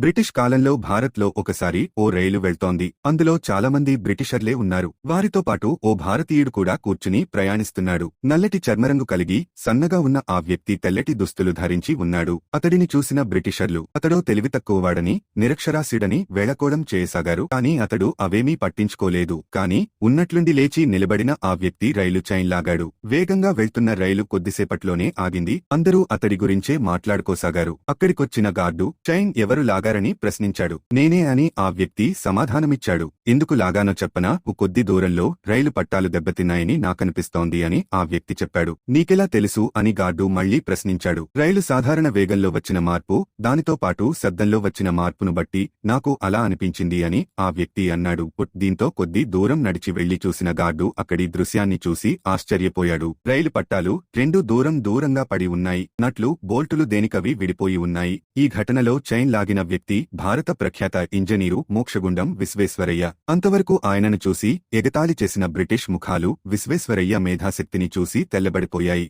British కాలంలో భారత్లో ఒకసారి ఓ రైలు వెళ్తోంది. అందులో చాలామంది బ్రిటిషర్లే ఉన్నారు. వారితో పాటు ఓ భారతీయుడు కూడా కూర్చుని ప్రయాణిస్తున్నాడు. నల్లటి చర్మరంగు కలిగి సన్నగా ఉన్న ఆ వ్యక్తి తెల్లటి దుస్తులు ధరించి ఉన్నాడు. అతడిని చూసిన బ్రిటిషర్లు అతడో తెలివి తక్కువవాడని నిరక్షరాస్యుడని వేళకోడం చేయసాగారు. కాని అతడు అవేమీ పట్టించుకోలేదు. కాని ఉన్నట్లుండి లేచి నిలబడిన ఆ వ్యక్తి రైలు చైన్ లాగాడు. వేగంగా వెళ్తున్న రైలు కొద్దిసేపట్లోనే ఆగింది. అందరూ అతడి గురించే మాట్లాడుకోసాగారు. అక్కడికొచ్చిన గార్డు చైన్ ఎవరు లాగా చెప్పారని ప్రశ్నించాడు. నేనే అని ఆ వ్యక్తి సమాధానమిచ్చాడు. ఎందుకు లాగానో చెప్పనా? ఓ కొద్ది దూరంలో రైలు పట్టాలు దెబ్బతిన్నాయని నాకనిపిస్తోంది అని ఆ వ్యక్తి చెప్పాడు. నీకెలా తెలుసు? అని గార్డు మళ్ళీ ప్రశ్నించాడు. రైలు సాధారణ వేగంలో వచ్చిన మార్పు దానితో పాటు శబ్దంలో వచ్చిన మార్పును బట్టి నాకు అలా అనిపించింది అని ఆ వ్యక్తి అన్నాడు. దీంతో కొద్ది దూరం నడిచి వెళ్ళి చూసిన గార్డు అక్కడి దృశ్యాన్ని చూసి ఆశ్చర్యపోయాడు. రైలు పట్టాలు రెండు దూరం దూరంగా పడి ఉన్నాయి. నట్లు బోల్టులు దేనికవి విడిపోయి ఉన్నాయి. ఈ ఘటనలో చైన్ లాగిన వ్యక్తి భారత ప్రఖ్యాత ఇంజనీరు మోక్షగుండం విశ్వేశ్వరయ్య. అంతవరకు ఆయనను చూసి ఎగతాళి చేసిన బ్రిటిష్ ముఖాలు విశ్వేశ్వరయ్య మేధాశక్తిని చూసి తెల్లబడిపోయాయి.